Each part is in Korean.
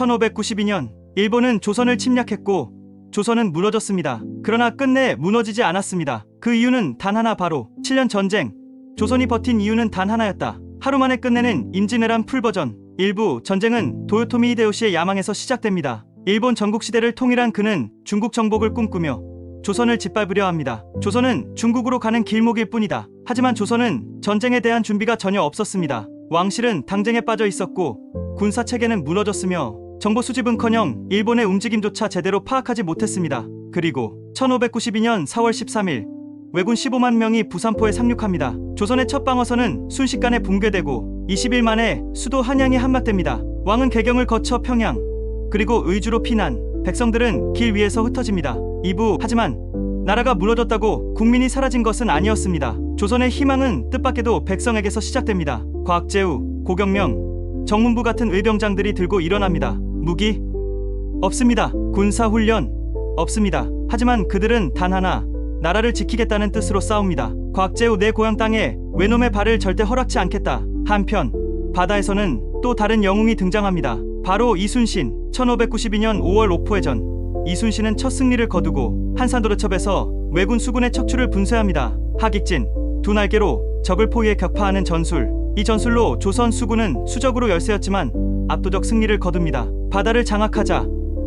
1592년 일본은 조선을 침략했고 조선은 무너졌습니다. 그러나 끝내 무너지지 않았습니다. 그 이유는 단 하나 바로 7년 전쟁. 조선이 버틴 이유는 단 하나였다. 하루 만에 끝내는 임진왜란 풀버전. 일부 전쟁은 도요토미 히데요시의 야망에서 시작됩니다. 일본 전국 시대를 통일한 그는 중국 정복을 꿈꾸며 조선을 짓밟으려 합니다. 조선은 중국으로 가는 길목일 뿐이다. 하지만 조선은 전쟁에 대한 준비가 전혀 없었습니다. 왕실은 당쟁에 빠져 있었고 군사 체계는 무너졌으며 정보 수집은커녕 일본의 움직임조차 제대로 파악하지 못했습니다. 그리고 1592년 4월 13일 왜군 15만 명이 부산포에 상륙합니다. 조선의 첫 방어선은 순식간에 붕괴되고 20일 만에 수도 한양이 함락됩니다. 왕은 개경을 거쳐 평양 그리고 의주로 피난 백성들은 길 위에서 흩어집니다. 2부 하지만 나라가 무너졌다고 국민이 사라진 것은 아니었습니다. 조선의 희망은 뜻밖에도 백성에게서 시작됩니다. 곽재우, 고경명, 정문부 같은 의병장들이 들고 일어납니다. 무기 없습니다. 군사 훈련 없습니다. 하지만 그들은 단 하나 나라를 지키겠다는 뜻으로 싸웁니다. 곽재우 내 고향 땅에 외놈의 발을 절대 허락치 않겠다. 한편 바다에서는 또 다른 영웅이 등장합니다. 바로 이순신. 1592년 5월 오포해전. 이순신은 첫 승리를 거두고 한산도로첩에서 왜군 수군의 척추를 분쇄합니다. 하객진 두 날개로 적을 포위해 격파하는 전술. 이 전술로 조선 수군은 수적으로 열세였지만 압도적 승리를 거둡니다. 바다를 장악하자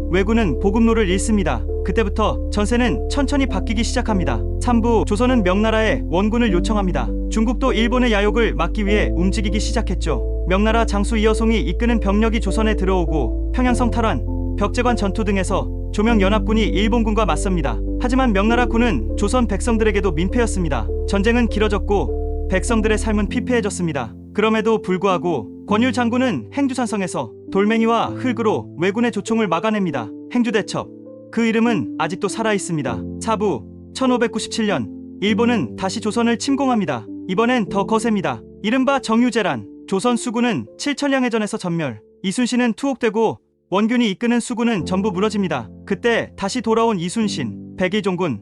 왜군은 보급로를 잃습니다. 그때부터 전세는 천천히 바뀌기 시작합니다. 3부 조선은 명나라에 원군을 요청합니다. 중국도 일본의 야욕을 막기 위해 움직이기 시작했죠. 명나라 장수 이여송이 이끄는 병력이 조선에 들어오고 평양성 탈환, 벽제관 전투 등에서 조명 연합군이 일본군과 맞섭니다. 하지만 명나라 군은 조선 백성들에게도 민폐였습니다. 전쟁은 길어졌고 백성들의 삶은 피폐해졌습니다. 그럼에도 불구하고 권율 장군은 행주산성에서 돌멩이와 흙으로 왜군의 조총을 막아냅니다. 행주대첩. 그 이름은 아직도 살아 있습니다. 차부 1597년 일본은 다시 조선을 침공합니다. 이번엔 더 거셉니다. 이른바 정유재란 조선 수군은 칠천량해전에서 전멸. 이순신은 투옥되고 원균이 이끄는 수군은 전부 무너집니다. 그때 다시 돌아온 이순신, 백의종군.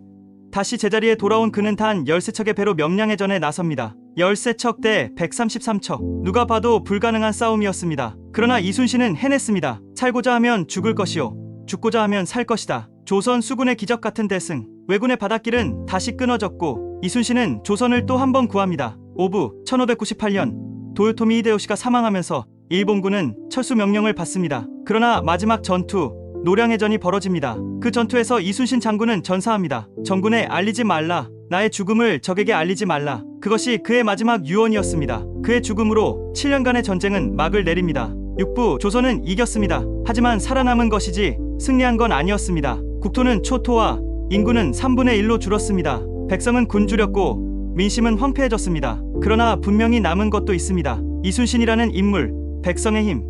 다시 제자리에 돌아온 그는 단 13척의 배로 명량해전에 나섭니다. 13척 대 133척. 누가 봐도 불가능한 싸움이었습니다. 그러나 이순신은 해냈습니다. 살고자 하면 죽을 것이요. 죽고자 하면 살 것이다. 조선 수군의 기적 같은 대승. 왜군의 바닷길은 다시 끊어졌고 이순신은 조선을 또 한 번 구합니다. 오부 1598년 도요토미 히데요시가 사망하면서 일본군은 철수 명령을 받습니다. 그러나 마지막 전투 노량해전이 벌어집니다. 그 전투에서 이순신 장군은 전사합니다. 정군에 알리지 말라. 나의 죽음을 적에게 알리지 말라. 그것이 그의 마지막 유언이었습니다. 그의 죽음으로 7년간의 전쟁은 막을 내립니다. 육부 조선은 이겼습니다. 하지만 살아남은 것이지 승리한 건 아니었습니다. 국토는 초토화, 인구는 3분의 1로 줄었습니다. 백성은 굶주렸고 민심은 황폐해졌습니다. 그러나 분명히 남은 것도 있습니다. 이순신이라는 인물, 백성의 힘,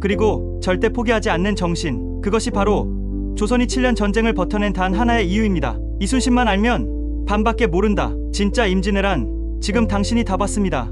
그리고 절대 포기하지 않는 정신. 그것이 바로 조선이 7년 전쟁을 버텨낸 단 하나의 이유입니다. 이순신만 알면 반밖에 모른다. 진짜 임진왜란 지금 당신이 다 봤습니다.